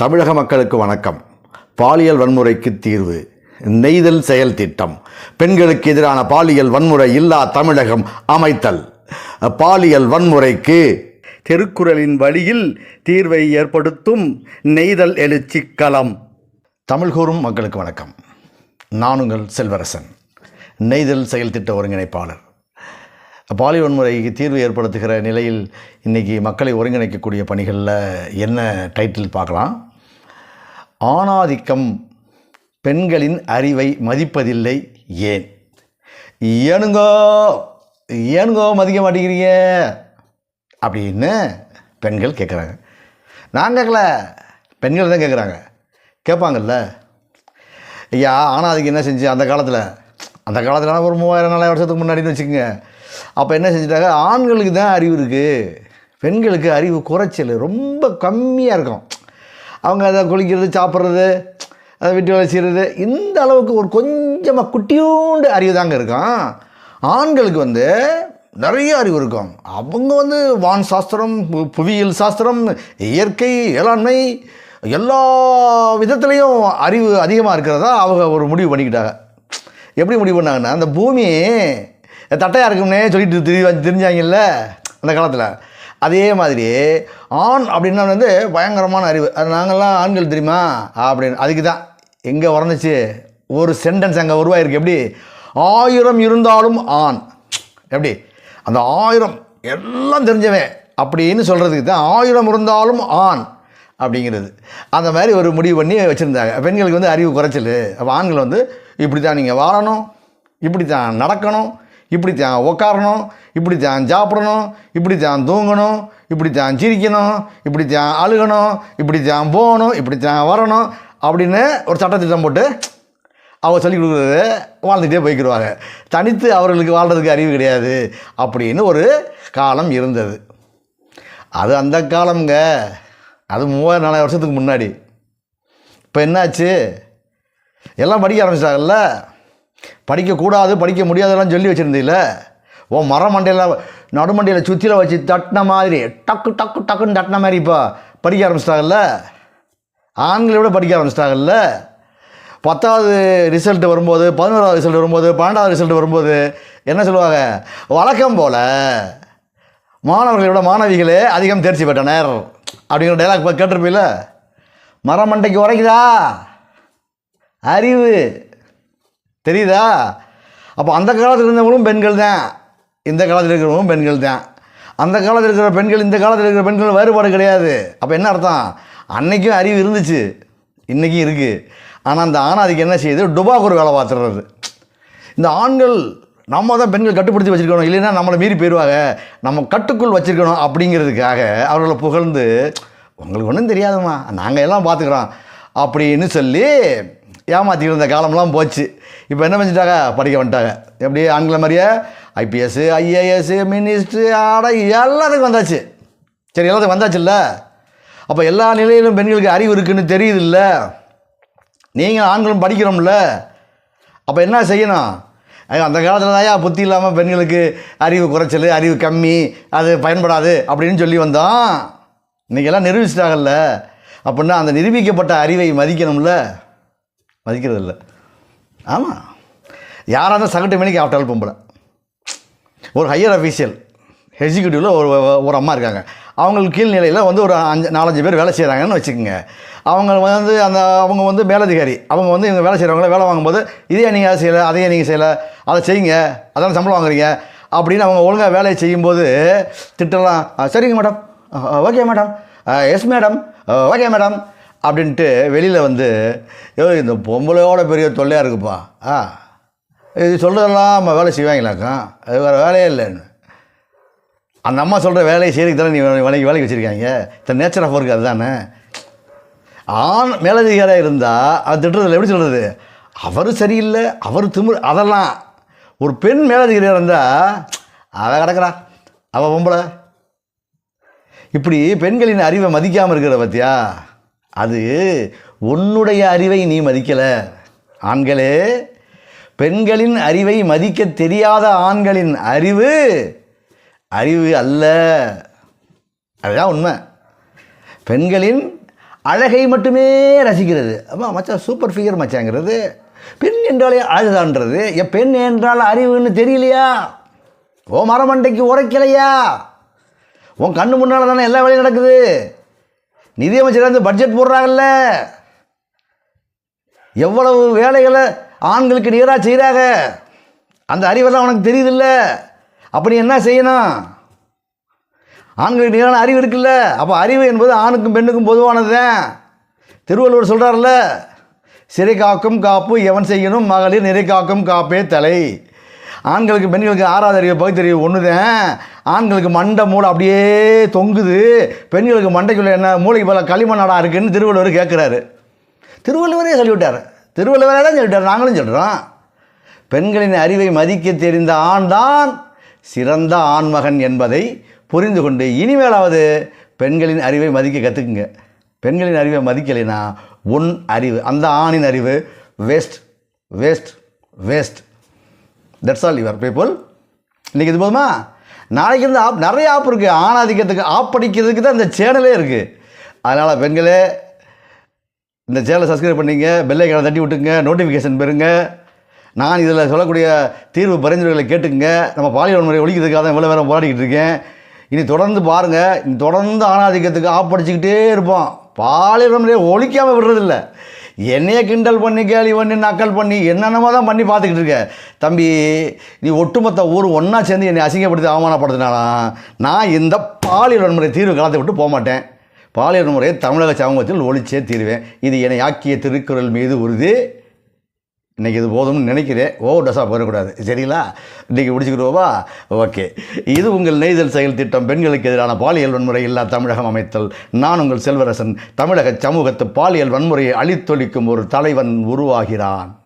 தமிழக மக்களுக்கு வணக்கம். பாலியல் வன்முறைக்கு தீர்வு. நெய்தல் செயல் திட்டம். பெண்களுக்கு எதிரான பாலியல் வன்முறை இல்லா தமிழகம் அமைத்தல். பாலியல் வன்முறைக்கு திருக்குறளின் வழியில் தீர்வை ஏற்படுத்தும் நெய்தல் எழுச்சி களம். தமிழ் கூறும் மக்களுக்கு வணக்கம். நான் உங்கள் செல்வரசன் நெய்தல் செயல் திட்ட ஒருங்கிணைப்பாளர். பாலியல் வன்முறைக்கு தீர்வு ஏற்படுத்துகிற நிலையில் இன்றைக்கி மக்களை ஒருங்கிணைக்கக்கூடிய பணிகளில் என்ன டைட்டில் பார்க்கலாம்? ஆணாதிக்கம் பெண்களின் அறிவை மதிப்பதில்லை. ஏன்? ஏனுங்கோ ஏனுங்கோ மதிக்க மாட்டேங்கிறீங்க? அப்படின்னு பெண்கள் கேட்குறாங்க நான் கேட்கல பெண்கள் தான் கேட்குறாங்க கேட்பாங்கல்ல ஐயா ஆணாதிக்கம் என்ன செஞ்சு அந்த காலத்தில்? அந்த காலத்தில் ஒரு மூவாயிரம் நாலாயிரம் வருஷத்துக்கு முன்னாடின்னு வச்சுக்கோங்க. அப்போ என்ன செஞ்சுட்டாங்க? ஆண்களுக்கு தான் அறிவு இருக்குது பெண்களுக்கு அறிவு குறைச்சல் ரொம்ப கம்மியாக இருக்கும். அவங்க அதை குளிக்கிறது சாப்பிட்றது அதை விட்டு வேலை செய்கிறது இந்த அளவுக்கு ஒரு கொஞ்சமாக குட்டியூண்டு அறிவு தாங்க இருக்கும். ஆண்களுக்கு வந்து நிறைய அறிவு இருக்கும். அவங்க வந்து வான் சாஸ்திரம் பு- புவியியல் சாஸ்திரம் இயற்கை வேளாண்மை எல்லா விதத்துலேயும் அறிவு அதிகமாக இருக்கிறதா அவங்க ஒரு முடிவு பண்ணிக்கிட்டாங்க. எப்படி முடிவு பண்ணாங்கன்னா அந்த பூமி தட்டையாக இருக்கும்னே சொல்லிட்டு திரி தெரிஞ்சாங்கல்ல அந்த காலத்தில். அதே மாதிரி ஆண் அப்படின்னா வந்து பயங்கரமான அறிவு. அது நாங்கள்லாம் ஆண்கள் தெரியுமா? அப்படின்னு அதுக்கு தான். எங்கே உறந்துச்சு ஒரு சென்டென்ஸ் அங்கே உருவாயிருக்கு. எப்படி? ஆயிரம் இருந்தாலும் ஆண். எப்படி? அந்த ஆயிரம் எல்லாம் தெரிஞ்சவன் அப்படின்னு சொல்கிறதுக்கு தான் ஆயிரம் இருந்தாலும் ஆண் அப்படிங்கிறது. அந்த மாதிரி ஒரு முடிவு பண்ணி வச்சுருந்தாங்க. பெண்களுக்கு வந்து அறிவு குறைச்சல். அப்போ ஆண்கள் வந்து இப்படி தான் நீங்கள் வாழணும் இப்படி தான் நடக்கணும் இப்படி தான் உக்காரணும் இப்படி தான் சாப்பிடணும் இப்படி தான் தூங்கணும் இப்படி தான் சிரிக்கணும் இப்படி தான் அழுகணும் இப்படி தான் போகணும் இப்படி தான் வரணும் அப்படின்னு ஒரு சட்டத்திட்டம் போட்டு அவர் சொல்லிக் கொடுக்குறது வாழ்ந்துகிட்டே போய்க்கிடுவாங்க. தனித்து அவர்களுக்கு வாழ்கிறதுக்கு அறிவு கிடையாது அப்படின்னு ஒரு காலம் இருந்தது. அது அந்த காலம்ங்க. அது மூவாயிரம் நாலாயிரம் வருஷத்துக்கு முன்னாடி. இப்போ என்னாச்சு? எல்லாம் படிக்க ஆரம்பிச்சிட்டாங்கல்ல? படிக்கக்கூடாது படிக்க முடியாதெல்லாம் சொல்லி வச்சுருந்தீங்கள ஓ மரமண்டையில் மண்டையில் நடுமண்டையில் சுற்றில வச்சு தட்டின மாதிரி டக்கு டக்கு டக்குன்னு தட்டின மாதிரி இப்போ படிக்க ஆரம்பிச்சிட்டாங்கல்ல? ஆண்களை விட படிக்க ஆரம்பிச்சிட்டாங்கல்ல? பத்தாவது ரிசல்ட் வரும்போது பதினோராவது ரிசல்ட் வரும்போது பன்னெண்டாவது ரிசல்ட் வரும்போது என்ன சொல்லுவாங்க? வழக்கம் போல் மாணவர்களை விட மாணவிகளே அதிகம் தேர்ச்சி பெற்றனர். அப்படிங்கிற டைலாக் கேட்டிருப்பீல மரமண்டைக்கு உரைக்குதா? அறிவு. தெரியுதா? அப்போ அந்த காலத்தில் இருந்தவங்களும் பெண்கள் தான். இந்த காலத்தில் இருக்கிறவங்களும் பெண்கள் தான். அந்த காலத்தில் இருக்கிற பெண்கள் இந்த காலத்தில் இருக்கிற பெண்கள் வேறுபாடு கிடையாது. அப்போ என்ன அர்த்தம்? அன்னைக்கும் அறிவு இருந்துச்சு. இன்றைக்கும் இருக்குது ஆனால் அந்த ஆணாதிக்கு என்ன செய்யுது? டுபாக்கூர் வேலை பார்த்துடுறது. இந்த ஆண்கள் நம்ம தான் பெண்கள் கட்டுப்படுத்தி வச்சுருக்கணும். இல்லைன்னா நம்மளை மீறி போயிடுவாங்க நம்ம கட்டுக்குள் வச்சுருக்கணும் அப்படிங்கிறதுக்காக அவர்களை புகழ்ந்து உங்களுக்கு ஒன்றும் தெரியாதம்மா. நாங்கள் எல்லாம் பார்த்துக்குறோம். அப்படின்னு சொல்லி ஏமாற்றிக்கிட்டு இருந்த காலம்லாம் போச்சு. இப்போ என்ன பண்ணிட்டாங்க? படிக்க வந்துட்டாங்க. எப்படி? ஆங்கில மாதிரியே? ஐபிஎஸ் ஐஏஎஸ் மினிஸ்ட்ரு ஆட எல்லாத்துக்கும் வந்தாச்சு. சரி எல்லாத்துக்கும் வந்தாச்சுல்ல? அப்போ எல்லா நிலையிலும் பெண்களுக்கு அறிவு இருக்குன்னு தெரியுதுல்ல? நீங்கள் ஆண்களும் படிக்கிறோம்ல அப்போ என்ன செய்யணும்? அந்த காலத்தில் தான் புத்தி இல்லாமல் பெண்களுக்கு அறிவு குறைச்சல் அறிவு கம்மி அது பயன்படாது அப்படின்னு சொல்லி வந்தோம். இன்றைக்கெல்லாம் நிரூபிச்சிட்டாங்கல்ல? அப்படின்னா அந்த நிரூபிக்கப்பட்ட அறிவை மதிக்கணும்ல? மதிக்கிறது இல்லை ஆமாம் யாராக இருந்தால் சகட்டு மணிக்கு ஆஃப்டர் பொம்பளை. ஒரு ஹையர் அஃபீஷியல் எக்ஸிக்யூட்டிவில் ஒரு ஒரு அம்மா இருக்காங்க. அவங்களுக்கு கீழ்நிலையில் வந்து ஒரு அஞ்சு நாலஞ்சு பேர் வேலை செய்கிறாங்கன்னு வச்சுக்கோங்க. அவங்க வந்து அந்த அவங்க வந்து மேலதிகாரி. அவங்க வந்து இவங்க வேலை செய்கிறவங்கள வேலை வாங்கும்போது இதையே நீங்கள் அதை செய்யலை? அதையே நீங்கள் செய்யலை? அதை செய்யுங்க. அதான் சம்பளம் வாங்குறீங்க? அப்படின்னு அவங்க ஒழுங்காக வேலையை செய்யும்போது திட்டலாம் "ஆ, சரிங்க madam okay madam yes madam okay madam அப்படின்ட்டு வெளியில் வந்து ஐயோ இந்த பொம்பளையோட பெரிய தொல்லையாக இருக்குப்பா. ஆ இது சொல்கிறதெல்லாம் நம்ம வேலை செய்வாங்களாக்கா? அது வேறு வேலையே இல்லைன்னு. அந்த அம்மா சொல்கிற வேலையை செய்யறதுக்கு தானே நீ வேலைக்கு வேலைக்கு வச்சுருக்காங்க. இந்த நேச்சர் ஆஃப் ஒர்க் அதுதானே. ஆண் மேலதிகாரியாக இருந்தால் அது திட்டுறதில்ல. எப்படி சொல்கிறது அவர் சரியில்லை அவர் திமிர் அதெல்லாம். ஒரு பெண் மேலதிகாரியாக இருந்தால் அவள் கிடக்கிறா. அவள் பொம்பளை. இப்படி பெண்களின் அறிவை மதிக்காமல் இருக்கிற பத்தியா? அது உன்னுடைய அறிவை நீ மதிக்கலை. ஆண்களே பெண்களின் அறிவை மதிக்க தெரியாத ஆண்களின் அறிவு அறிவு அல்ல. அதுதான் உண்மை. பெண்களின் அழகை மட்டுமே ரசிக்கிறது. அப்போ மச்சான் சூப்பர் ஃபிகர் மச்சாங்கிறது. பெண் என்றாலே அழகுதான்றது. என் பெண் என்றால் அறிவுன்னு தெரியலையா? ஓ மரமண்டைக்கு உரைக்கலையா? உன் கண்ணு முன்னால் தானே எல்லா வேலையும் நடக்குது? நிதியமைச்சர் வந்து பட்ஜெட் போடுறாங்கல்ல. எவ்வளவு வேலைகளை ஆண்களுக்கு நிகராக செய்கிறாங்க அந்த அறிவெல்லாம் உனக்கு தெரியுதில்ல. அப்படி என்ன செய்யணும்? ஆண்களுக்கு நிகரான அறிவு இருக்குல்ல. அப்போ அறிவு என்பது ஆணுக்கும் பெண்ணுக்கும் பொதுவானது தான் திருவள்ளுவர் சொல்கிறார்ல சிறை காக்கும் காப்பு எவன் செய்யணும்? மகளிர் நிறை காக்கும் காப்பே தலை. ஆண்களுக்கு பெண்களுக்கு ஆறாவது அறிவு பகுத்தறிவு ஒன்று தான் ஆண்களுக்கு மண்டை மூளை அப்படியே தொங்குது பெண்களுக்கு மண்டைக்குள்ள என்ன மூளைக்கு பல களிமண்ணாடா இருக்குன்னு திருவள்ளுவர் கேட்குறாரு திருவள்ளுவரே சொல்லிவிட்டார். திருவள்ளுவரே தான் சொல்லிட்டார் நாங்களும் சொல்கிறோம் பெண்களின் அறிவை மதிக்க தெரிந்த ஆண்தான் சிறந்த ஆண்மகன் என்பதை புரிந்து கொண்டு இனிமேலாவது பெண்களின் அறிவை மதிக்க கற்றுக்குங்க பெண்களின் அறிவை மதிக்கலைன்னா உன் அறிவு அந்த ஆணின் அறிவு waste waste waste that's all your people இன்றைக்கி இது போதுமா? நாளைக்கு வந்து ஆப் நிறைய ஆப் இருக்குது ஆணாதிக்கத்துக்கு ஆப் படிக்கிறதுக்கு தான் இந்த சேனலே இருக்குது அதனால் பெண்களே இந்த சேனலை சப்ஸ்கிரைப் பண்ணிங்க பெல்லைக்கான தட்டி விட்டுங்க நோட்டிஃபிகேஷன் பெறுங்க. நான் இதில் சொல்லக்கூடிய தீர்வு பரிந்துரைகளை கேட்டுக்குங்க. நம்ம பாலியல் முறை ஒழிக்கிறதுக்காக தான் இவ்வளோ நேரம் போராடிக்கிட்டு இருக்கேன். இனி தொடர்ந்து பாருங்கள் இனி தொடர்ந்து ஆணாதிக்கத்துக்கு ஆப் படிச்சுக்கிட்டே இருப்போம். பாலியல் முறையை ஒழிக்காமல் விடுறதில்ல. என்னையே கிண்டல் பண்ணி கேலி பண்ணி நக்கல் பண்ணி என்னென்னமோ தான் பண்ணி பார்த்துக்கிட்டு இருக்க தம்பி நீ ஒட்டுமொத்த ஊர் ஒன்றா சேர்ந்து என்னை அசிங்கப்படுத்தி அவமானப்படுத்தினாலாம் நான் இந்த பாலியல் வன்முறை தீர்வு கலந்து விட்டு போக மாட்டேன். பாலியல் வன்முறையை தமிழக சமூகத்தில் ஒழிச்சே தீருவேன். இது என்னை ஆக்கிய திருக்குறள் மீது உறுதி. இன்றைக்கி இது போதும்னு நினைக்கிறேன். ஓவர் டஸாக போயிடக்கூடாது. சரிங்களா? இன்றைக்கி முடிச்சுக்கிடுவோவா ஓகே. இது உங்கள் நெய்தல் செயல் திட்டம். பெண்களுக்கு எதிரான பாலியல் வன்முறை இல்லா தமிழகம் அமைத்தல். நான் உங்கள் செல்வரசன். தமிழக சமூகத்து பாலியல் வன்முறையை அழித்தொழிக்கும் ஒரு தலைவன் உருவாகிறான்.